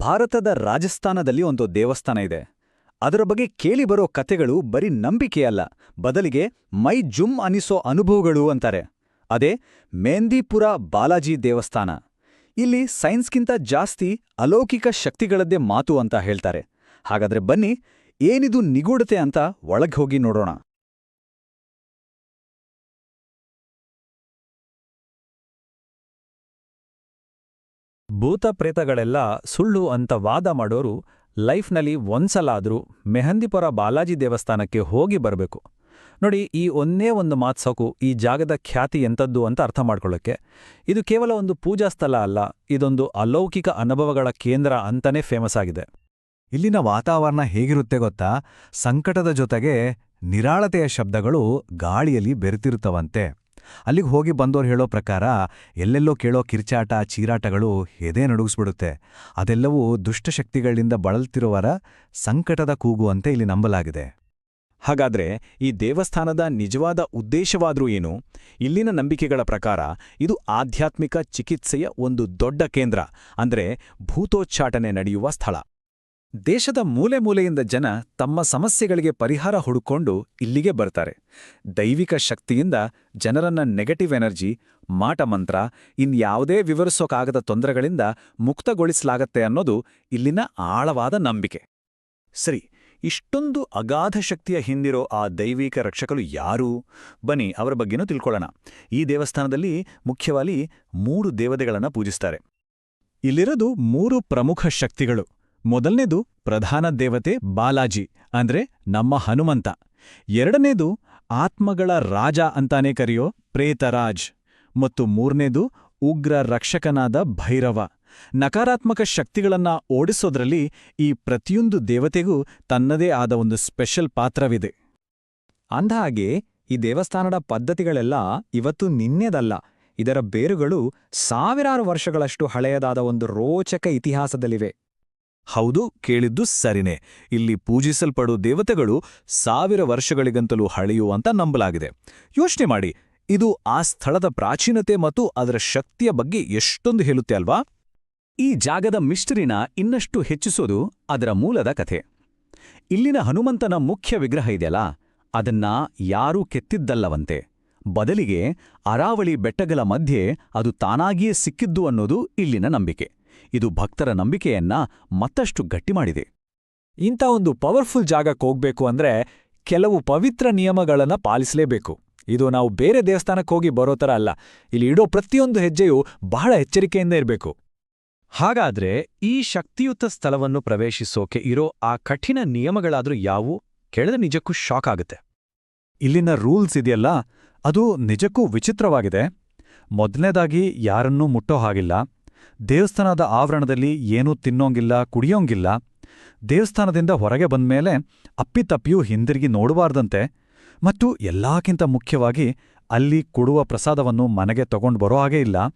ಭಾರತದ ರಾಜಸ್ಥಾನದಲ್ಲಿ ಒಂದು ದೇವಸ್ಥಾನ ಇದೆ. ಅದರ ಬಗ್ಗೆ ಕೇಳಿಬರೋ ಕಥೆಗಳು ಬರೀ ನಂಬಿಕೆಯಲ್ಲ ಬದಲಿಗೆ ಮೈ ಜುಮ್ ಅನಿಸೋ ಅನುಭವಗಳು ಅಂತಾರೆ. ಅದೇ ಮೆಹಂದೀಪುರ ಬಾಲಾಜಿ ದೇವಸ್ಥಾನ. ಇಲ್ಲಿ ಸೈನ್ಸ್ಗಿಂತ ಜಾಸ್ತಿ ಅಲೌಕಿಕ ಶಕ್ತಿಗಳದ್ದೇ ಮಾತು ಅಂತ ಹೇಳ್ತಾರೆ. ಹಾಗಾದ್ರೆ ಬನ್ನಿ ಏನಿದು ನಿಗೂಢತೆ ಅಂತ ಒಳಗೆ ಹೋಗಿ ನೋಡೋಣ. ಭೂತ ಪ್ರೇತಗಳೆಲ್ಲ ಸುಳ್ಳು ಅಂತ ವಾದ ಮಾಡೋರು ಲೈಫ್ನಲ್ಲಿ ಒಂದ್ಸಲಾದ್ರೂ ಮೆಹಂದಿಪುರ ಬಾಲಾಜಿ ದೇವಸ್ಥಾನಕ್ಕೆ ಹೋಗಿ ಬರಬೇಕು. ನೋಡಿ, ಈ ಒಂದೇ ಒಂದು ಮಾತು ಸಾಕು, ಈ ಜಾಗದ ಖ್ಯಾತಿ ಎಂಥದ್ದು ಅಂತ ಅರ್ಥ ಮಾಡ್ಕೊಳ್ಳೋಕ್ಕೆ. ಇದು ಕೇವಲ ಒಂದು ಪೂಜಾ ಸ್ಥಳ ಅಲ್ಲ, ಇದೊಂದು ಅಲೌಕಿಕ ಅನುಭವಗಳ ಕೇಂದ್ರ ಅಂತನೇ ಫೇಮಸ್ ಆಗಿದೆ. ಇಲ್ಲಿನ ವಾತಾವರಣ ಹೇಗಿರುತ್ತೆ ಗೊತ್ತಾ? ಸಂಕಟದ ಜೊತೆಗೆ ನಿರಾಳತೆಯ ಶಬ್ದಗಳು ಗಾಳಿಯಲ್ಲಿ ಬೆರೆತಿರುತ್ತವಂತೆ. ಅಲ್ಲಿಗೆ ಹೋಗಿ ಬಂದವ್ರು ಹೇಳೋ ಪ್ರಕಾರ ಎಲ್ಲೆಲ್ಲೋ ಕೇಳೋ ಕಿರ್ಚಾಟ, ಚೀರಾಟಗಳು ಎದೆ ನಡುಗಿಸ್ಬಿಡುತ್ತೆ. ಅದೆಲ್ಲವೂ ದುಷ್ಟಶಕ್ತಿಗಳಿಂದ ಬಳಲ್ತಿರುವರ ಸಂಕಟದ ಕೂಗು ಅಂತ ಇಲ್ಲಿ ನಂಬಲಾಗಿದೆ. ಹಾಗಾದ್ರೆ ಈ ದೇವಸ್ಥಾನದ ನಿಜವಾದ ಉದ್ದೇಶವಾದ್ರೂ ಏನು? ಇಲ್ಲಿನ ನಂಬಿಕೆಗಳ ಪ್ರಕಾರ ಇದು ಆಧ್ಯಾತ್ಮಿಕ ಚಿಕಿತ್ಸೆಯ ಒಂದು ದೊಡ್ಡ ಕೇಂದ್ರ, ಅಂದ್ರೆ ಭೂತೋಚ್ಚಾಟನೆ ನಡೆಯುವ ಸ್ಥಳ. ದೇಶದ ಮೂಲೆ ಮೂಲೆಯಿಂದ ಜನ ತಮ್ಮ ಸಮಸ್ಯೆಗಳಿಗೆ ಪರಿಹಾರ ಹುಡುಕೊಂಡು ಇಲ್ಲಿಗೆ ಬರ್ತಾರೆ. ದೈವಿಕ ಶಕ್ತಿಯಿಂದ ಜನರನ್ನ ನೆಗೆಟಿವ್ ಎನರ್ಜಿ ಮಾಟಮಂತ್ರ ಇನ್ಯಾವುದೇ ವಿವರಿಸೋಕಾಗದ ತೊಂದರೆಗಳಿಂದ ಮುಕ್ತಗೊಳಿಸಲಾಗತ್ತೆ ಅನ್ನೋದು ಇಲ್ಲಿನ ಆಳವಾದ ನಂಬಿಕೆ. ಸರಿ, ಇಷ್ಟೊಂದು ಅಗಾಧ ಶಕ್ತಿಯ ಹಿಂದಿರೋ ಆ ದೈವಿಕ ರಕ್ಷಕರು ಯಾರು? ಬನ್ನಿ, ಅವರ ಬಗ್ಗೆನೂ ತಿಳ್ಕೊಳ್ಳೋಣ. ಈ ದೇವಸ್ಥಾನದಲ್ಲಿ ಮುಖ್ಯವಾಗಿ ಮೂರು ದೇವತೆಗಳನ್ನು ಪೂಜಿಸ್ತಾರೆ. ಇಲ್ಲಿರೋದು ಮೂರು ಪ್ರಮುಖ ಶಕ್ತಿಗಳು. ಮೊದಲನೇದು ಪ್ರಧಾನ ದೇವತೆ ಬಾಲಾಜಿ, ಅಂದ್ರೆ ನಮ್ಮ ಹನುಮಂತ. ಎರಡನೇದು ಆತ್ಮಗಳ ರಾಜ ಅಂತಾನೆ ಕರೆಯೋ ಪ್ರೇತರಾಜ್. ಮತ್ತು ಮೂರನೇದು ಉಗ್ರ ರಕ್ಷಕನಾದ ಭೈರವ. ನಕಾರಾತ್ಮಕ ಶಕ್ತಿಗಳನ್ನ ಓಡಿಸೋದ್ರಲ್ಲಿ ಈ ಪ್ರತಿಯೊಂದು ದೇವತೆಗೂ ತನ್ನದೇ ಆದ ಒಂದು ಸ್ಪೆಷಲ್ ಪಾತ್ರವಿದೆ. ಅಂದಹಾಗೆ ಈ ದೇವಸ್ಥಾನದ ಪದ್ಧತಿಗಳೆಲ್ಲ ಇವತ್ತು ನಿನ್ನೆದಲ್ಲ. ಇದರ ಬೇರುಗಳು ಸಾವಿರಾರು ವರ್ಷಗಳಷ್ಟು ಹಳೆಯದಾದ ಒಂದು ರೋಚಕ ಇತಿಹಾಸದಲ್ಲಿವೆ. ಹೌದು, ಕೇಳಿದ್ದು ಸರಿನೆ. ಇಲ್ಲಿ ಪೂಜಿಸಲ್ಪಡೋ ದೇವತೆಗಳು ಸಾವಿರ ವರ್ಷಗಳಿಗಂತಲೂ ಹಳೆಯುವಂತ ನಂಬಲಾಗಿದೆ. ಯೋಚನೆ ಮಾಡಿ, ಇದು ಆ ಸ್ಥಳದ ಪ್ರಾಚೀನತೆ ಮತ್ತು ಅದರ ಶಕ್ತಿಯ ಬಗ್ಗೆ ಎಷ್ಟೊಂದು ಹೇಳುತ್ತೆ ಅಲ್ವಾ? ಈ ಜಾಗದ ಮಿಸ್ಟರಿನ ಇನ್ನಷ್ಟು ಹೆಚ್ಚಿಸೋದು ಅದರ ಮೂಲದ ಕಥೆ. ಇಲ್ಲಿನ ಹನುಮಂತನ ಮುಖ್ಯ ವಿಗ್ರಹ ಇದೆಯಲ್ಲ, ಅದನ್ನ ಯಾರೂ ಕೆತ್ತಿದ್ದಲ್ಲವಂತೆ. ಬದಲಿಗೆ ಅರಾವಳಿ ಬೆಟ್ಟಗಳ ಮಧ್ಯೆ ಅದು ತಾನಾಗಿಯೇ ಸಿಕ್ಕಿದ್ದು ಅನ್ನೋದು ಇಲ್ಲಿನ ನಂಬಿಕೆ. ಇದು ಭಕ್ತರ ನಂಬಿಕೆಯನ್ನ ಮತ್ತಷ್ಟು ಗಟ್ಟಿ ಮಾಡಿದೆ. ಇಂಥ ಒಂದು ಪವರ್ಫುಲ್ ಜಾಗಕ್ಕೆ ಹೋಗ್ಬೇಕು ಅಂದ್ರೆ ಕೆಲವು ಪವಿತ್ರ ನಿಯಮಗಳನ್ನ ಪಾಲಿಸಲೇಬೇಕು. ಇದು ನಾವು ಬೇರೆ ದೇವಸ್ಥಾನಕ್ಕೆ ಹೋಗಿ ಬರೋ ಥರ ಅಲ್ಲ. ಇಲ್ಲಿ ಇಡೋ ಪ್ರತಿಯೊಂದು ಹೆಜ್ಜೆಯೂ ಬಹಳ ಎಚ್ಚರಿಕೆಯಿಂದ ಇರಬೇಕು. ಹಾಗಾದ್ರೆ ಈ ಶಕ್ತಿಯುತ ಸ್ಥಳವನ್ನು ಪ್ರವೇಶಿಸೋಕೆ ಇರೋ ಆ ಕಠಿಣ ನಿಯಮಗಳಾದ್ರೂ ಯಾವುವು? ಕೇಳಿದ್ರೆ ನಿಜಕ್ಕೂ ಶಾಕ್ ಆಗುತ್ತೆ. ಇಲ್ಲಿನ ರೂಲ್ಸ್ ಇದೆಯಲ್ಲ, ಅದು ನಿಜಕ್ಕೂ ವಿಚಿತ್ರವಾಗಿದೆ. ಮೊದಲನೇದಾಗಿ ಯಾರನ್ನೂ ಮುಟ್ಟೋ ಹಾಗಿಲ್ಲ. ದೇವಸ್ಥಾನದ ಆವರಣದಲ್ಲಿ ಏನೂ ತಿನ್ನೋಂಗಿಲ್ಲ, ಕುಡಿಯೋಂಗಿಲ್ಲ. ದೇವಸ್ಥಾನದಿಂದ ಹೊರಗೆ ಬಂದ್ಮೇಲೆ ಅಪ್ಪಿತಪ್ಪಿಯೂ ಹಿಂದಿರುಗಿ ನೋಡಬಾರ್ದಂತೆ. ಮತ್ತು ಎಲ್ಲಕ್ಕಿಂತ ಮುಖ್ಯವಾಗಿ ಅಲ್ಲಿ ಕೊಡುವ ಪ್ರಸಾದವನ್ನು ಮನೆಗೆ ತಗೊಂಡು ಬರೋ ಹಾಗೇ ಇಲ್ಲ.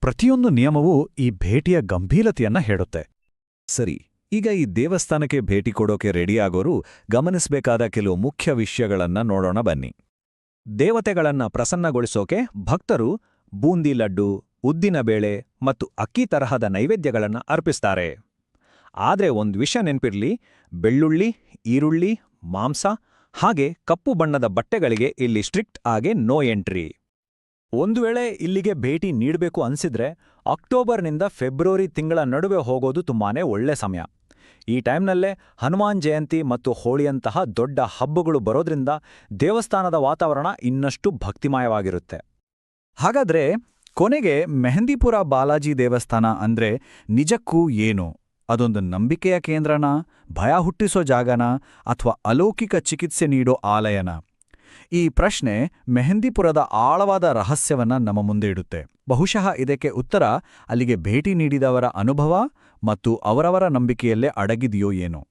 ಪ್ರತಿಯೊಂದು ನಿಯಮವೂ ಈ ಭೇಟಿಯ ಗಂಭೀರತೆಯನ್ನ ಹೇಳುತ್ತೆ. ಸರಿ, ಈಗ ಈ ದೇವಸ್ಥಾನಕ್ಕೆ ಭೇಟಿ ಕೊಡೋಕೆ ರೆಡಿಯಾಗೋರು ಗಮನಿಸಬೇಕಾದ ಕೆಲವು ಮುಖ್ಯ ವಿಷಯಗಳನ್ನ ನೋಡೋಣ ಬನ್ನಿ. ದೇವತೆಗಳನ್ನ ಪ್ರಸನ್ನಗೊಳಿಸೋಕೆ ಭಕ್ತರು ಬೂಂದಿ ಲಡ್ಡು ಉದ್ದಿನ ಬೇಳೆ ಮತ್ತು ಅಕ್ಕಿ ತರಹದ ನೈವೇದ್ಯಗಳನ್ನು ಅರ್ಪಿಸ್ತಾರೆ. ಆದರೆ ಒಂದು ವಿಷಯ ನೆನ್ಪಿರ್ಲಿ, ಬೆಳ್ಳುಳ್ಳಿ, ಈರುಳ್ಳಿ, ಮಾಂಸ ಹಾಗೆ ಕಪ್ಪು ಬಣ್ಣದ ಬಟ್ಟೆಗಳಿಗೆ ಇಲ್ಲಿ ಸ್ಟ್ರಿಕ್ಟ್ ಆಗಿ ನೋ ಎಂಟ್ರಿ. ಒಂದು ವೇಳೆ ಇಲ್ಲಿಗೆ ಭೇಟಿ ನೀಡಬೇಕು ಅನ್ಸಿದ್ರೆ ಅಕ್ಟೋಬರ್ನಿಂದ ಫೆಬ್ರವರಿ ತಿಂಗಳ ನಡುವೆ ಹೋಗೋದು ತುಂಬಾನೇ ಒಳ್ಳೆ ಸಮಯ. ಈ ಟೈಮ್ನಲ್ಲೇ ಹನುಮಾನ್ ಜಯಂತಿ ಮತ್ತು ಹೋಳಿಯಂತಹ ದೊಡ್ಡ ಹಬ್ಬಗಳು ಬರೋದ್ರಿಂದ ದೇವಸ್ಥಾನದ ವಾತಾವರಣ ಇನ್ನಷ್ಟು ಭಕ್ತಿಮಯವಾಗಿರುತ್ತೆ. ಹಾಗಾದ್ರೆ ಕೊನೆಗೆ ಮೆಹಂದಿಪುರ ಬಾಲಾಜಿ ದೇವಸ್ಥಾನ ಅಂದ್ರೆ ನಿಜಕ್ಕೂ ಏನು? ಅದೊಂದು ನಂಬಿಕೆಯ ಕೇಂದ್ರನ? ಭಯ ಹುಟ್ಟಿಸೋ ಜಾಗನ? ಅಥವಾ ಅಲೌಕಿಕ ಚಿಕಿತ್ಸೆ ನೀಡೋ ಆಲಯನ? ಈ ಪ್ರಶ್ನೆ ಮೆಹಂದಿಪುರದ ಆಳವಾದ ರಹಸ್ಯವನ್ನ ನಮ್ಮ ಮುಂದೆ ಇಡುತ್ತೆ. ಬಹುಶಃ ಇದಕ್ಕೆ ಉತ್ತರ ಅಲ್ಲಿಗೆ ಭೇಟಿ ನೀಡಿದವರ ಅನುಭವ ಮತ್ತು ಅವರವರ ನಂಬಿಕೆಯಲ್ಲೇ ಅಡಗಿದೆಯೋ ಏನೋ.